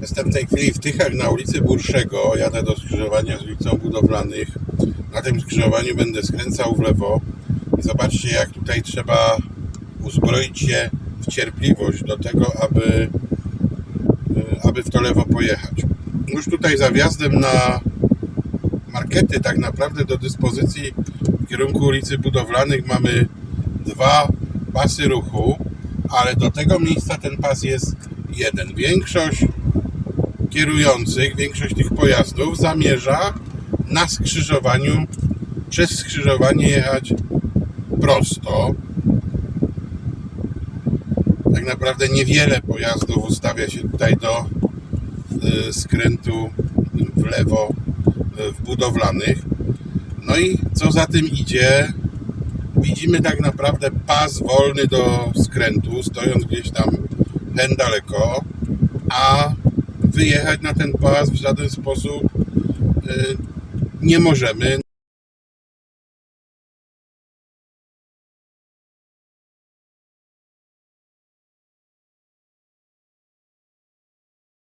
Jestem w tej chwili w Tychach na ulicy Burszego. Jadę do skrzyżowania z ulicą Budowlanych. Na tym skrzyżowaniu będę skręcał w lewo. I zobaczcie, jak tutaj trzeba uzbroić się w cierpliwość do tego, aby, y, aby w to lewo pojechać. Już tutaj za wjazdem na markety tak naprawdę do dyspozycji w kierunku ulicy Budowlanych mamy dwa pasy ruchu, ale do tego miejsca ten pas jest jeden. Większość kierujących, większość tych pojazdów zamierza na skrzyżowaniu, przez skrzyżowanie jechać prosto. Tak naprawdę niewiele pojazdów ustawia się tutaj do y, skrętu w lewo y, w budowlanych. No i co za tym idzie, widzimy tak naprawdę pas wolny do skrętu, stojąc gdzieś tam hen daleko, a wyjechać na ten pas w żaden sposób y, nie możemy.